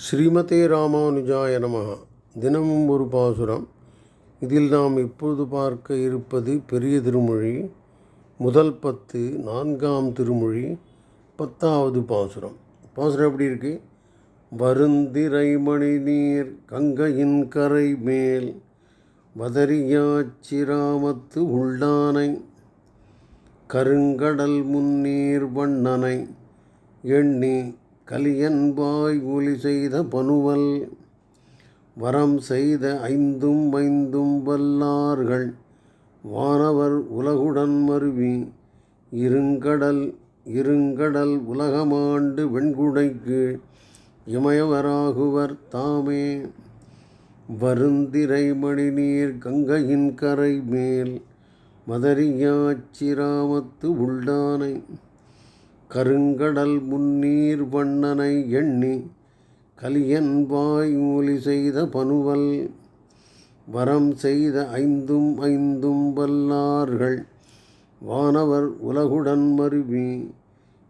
ஸ்ரீமதே ராமானுஜாய நம தினமும் ஒரு பாசுரம். இதில் நாம் இப்போது பார்க்க இருப்பது பெரிய திருமொழி முதல் பத்து நான்காம் திருமொழி பத்தாவது பாசுரம். பாசுரம் எப்படி இருக்கு? வருந்திரை மணி நீர் கங்கையின் கரை மேல் வதரியாச்சிராமத்து உள்ளானை கருங்கடல் முன்னீர் வண்ணனை எண்ணி கலியன்பாய் ஒலி செய்த பனுவல் வரம் செய்த ஐந்தும் ஐந்தும் வல்லார்கள் வானவர் உலகுடன் மருவி இருங்கடல் இருங்கடல் உலகமாண்டு வெண்குடைக்கு இமயவராகுவர் தாமே. வருந்திரை மணிநீர் கங்கையின் கரை மேல் மதரியாச்சிராமத்து உள்ளானை கருங்கடல் முன்னீர் வண்ணனை எண்ணி கலியன் வாய் செய்த பனுவல் வரம் செய்த ஐந்தும் ஐந்தும் வல்லார்கள். வானவர் உலகுடன் மருவி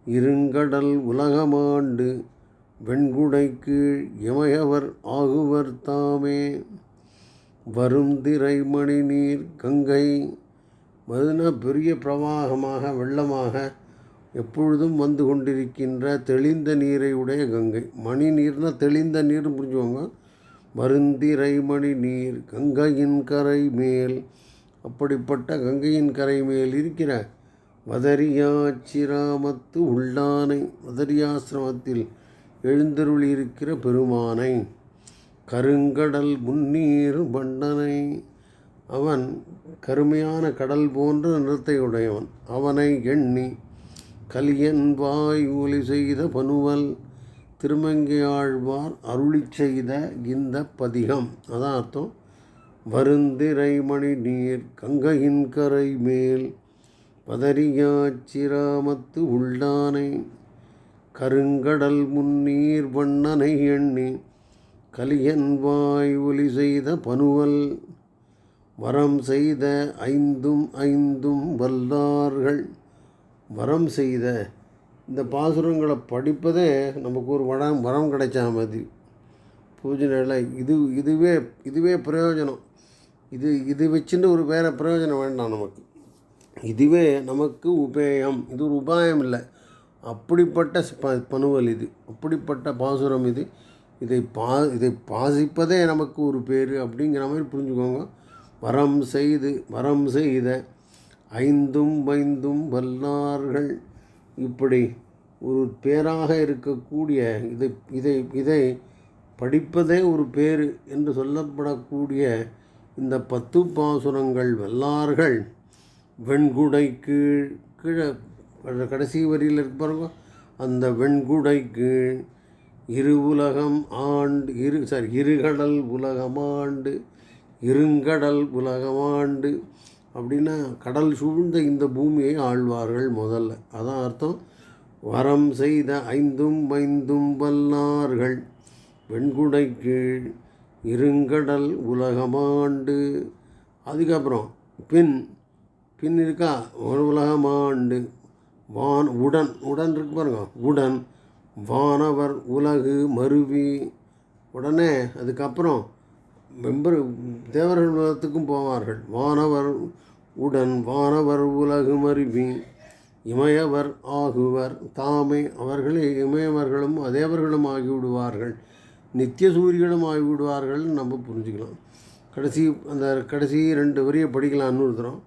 இருங்கடல் உலகமாண்டு வெண்குடை கீழ் இமயவர் ஆகுவர் தாமே. வருந்திரை மணி நீர் கங்கை மதுன பெரிய பிரவாகமாக வெள்ளமாக எப்பொழுதும் வந்து கொண்டிருக்கின்ற தெளிந்த நீரை உடைய கங்கை. மணி நீர்னால் தெளிந்த நீர்னு புரிஞ்சுவாங்க மருந்திரை மணி நீர் கங்கையின் கரை மேல். அப்படிப்பட்ட கங்கையின் கரை மேல் இருக்கிற வதரியாச்சிராமத்து உள்ளானை வதரியாசிரமத்தில் எழுந்தருளியிருக்கிற பெருமானை கருங்கடல் முன்னீர் பண்டனை அவன் கருமையான கடல் போன்ற நிறத்தை உடையவன் அவனை எண்ணி கலியன் வாய் ஒலி செய்த பனுவல் திருமங்கையாழ்வார் அருளி செய்த இந்த பதிகம். அதான் அர்த்தம். வருந்திரை மணி நீர் கங்கையின் கரை மேல் பதரியாச்சிராமத்து உள்ளானை கருங்கடல் முன்னீர் வண்ணனை எண்ணி கலியன் வாய் ஒலி செய்த பனுவல் வரம் செய்த ஐந்தும் ஐந்தும் வல்லார்கள். வரம் செய்த இந்த பாசுரங்களை படிப்பதே நமக்கு ஒரு வடம் வரம் கிடைச்சா மாதிரி. பூஜனையில் இது இதுவே இதுவே பிரயோஜனம். இது இது வச்சுட்டு ஒரு வேறு பிரயோஜனம் வேண்டாம் நமக்கு. இதுவே நமக்கு உபேயம். இது ஒரு உபாயம் இல்லை. அப்படிப்பட்ட ப பனுவல் இது. அப்படிப்பட்ட பாசுரம் இது. இதை பா இதை பாசிப்பதே நமக்கு ஒரு பேர் அப்படிங்கிற மாதிரி புரிஞ்சுக்கோங்க. வரம் செய்து வரம் செய்த ஐந்தும் ஐந்தும் வல்லார்கள். இப்படி ஒரு பேராக இருக்கக்கூடிய இதை இதை இதை படிப்பதே ஒரு பேர் என்று சொல்லப்படக்கூடிய இந்த பத்து பாசுரங்கள் வல்லார்கள். வெண்குடை கீழ் கீழே கடைசி வரியில் இருப்பாருங்க அந்த வெண்குடை கீழ் இரு உலகம் ஆண்டு இரு சாரி இருகடல் உலகமாண்டு இருங்கடல் உலகமாண்டு அப்படின்னா கடல் சூழ்ந்த இந்த பூமியை ஆழ்வார்கள் முதல்ல. அதான் அர்த்தம். வரம் செய்த ஐந்தும் ஐந்தும் வல்லார்கள். வெண்குடை கீழ் இருங்கடல் உலகமாண்டு. அதுக்கப்புறம் பின் பின் இருக்கா? ஒரு உலகமாண்டு. வான் உடன் உடன் இருக்கு பாருங்க. உடன் வானவர் உலகு மருவி. உடனே அதுக்கப்புறம் வெம்பர் தேவர்கள் உலகத்துக்கும் போவார்கள். வானவர் உடன் வானவர் உலகு மருவி இமயவர் ஆகுவர். தாமே அவர்களே இமயவர்களும் அதேவர்களும் ஆகிவிடுவார்கள். நித்திய சூரியனும் ஆகிவிடுவார்கள் நம்ம புரிஞ்சுக்கலாம். கடைசி அந்த கடைசி ரெண்டு வரியை படிக்கலாம்னு இருக்கிறோம்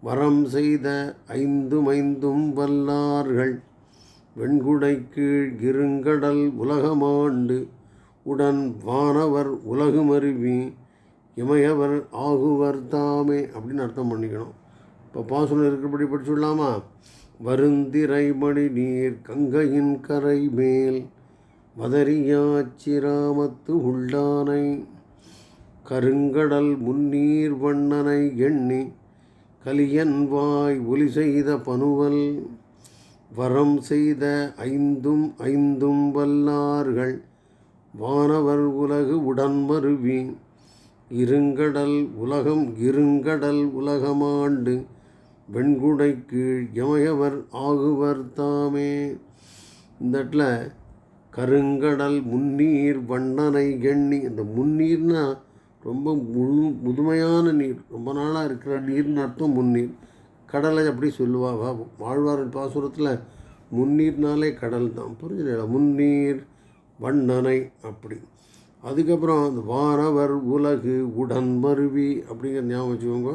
வரம் செய்த ஐந்தும் ஐந்தும் வல்லார்கள் வெண்குடை கீழ் இருங்கடல் உலகமாண்டு உடன் வானவர் உலகுமருவி இமயவர் ஆகுவர் தாமே அப்படின்னு அர்த்தம் பண்ணிக்கணும். இப்போ பாசுரம் இருக்கிறபடி படிச்சுடலாமா? வருந்திரைமணி நீர் கங்கையின் கரை மேல் மதரியாச்சிராமத்து உள்ளானை கருங்கடல் முன்னீர் வண்ணனை எண்ணி கலியன் வாய் ஒலி செய்த பனுவல் வரம் செய்த ஐந்தும் ஐந்தும் வல்லார்கள் வானவர் உலகு உடன் உடன்மருவி இருங்கடல் உலகம் இருங்கடல் உலகமாண்டு வெண்குடை கீழ் யமயவர் ஆகுவர் தாமே. இந்த இடத்துல கருங்கடல் முன்னீர் வண்ணனை எண்ணி அந்த முன்னீர்னா ரொம்ப முழு முதுமையான நீர். ரொம்ப நாளாக இருக்கிற நீர்னு அர்த்தம் முன்னீர். கடலை அப்படி சொல்லுவா. வாழ்வார் பாசுரத்தில் முன்னீர்னாலே கடல் தான் புரிஞ்சுதா? முன்னீர் வண்ணனை அப்படி. அதுக்கப்புறம் அந்த வானவர் உலகு உடன் மருவி அப்படிங்கிற ஞாபகம் வச்சுக்கோங்க.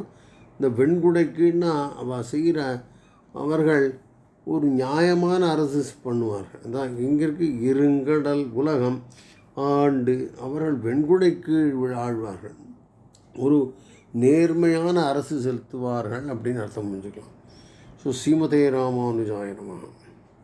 இந்த வெண்குடைக்குன்னா அவள் செய்கிற அவர்கள் ஒரு நியாயமான அரசு பண்ணுவார்கள். அதான் இங்கே இருக்கு இருங்கடல் உலகம். ஆண்டு அவர்கள் வெண்குடை கீழ் ஆழ்வார்கள். ஒரு நேர்மையான அரசு செலுத்துவார்கள் அப்படின்னு அர்த்தம் புரிஞ்சுக்கலாம். ஸோ சீமதே ராமானுஜாயனமாக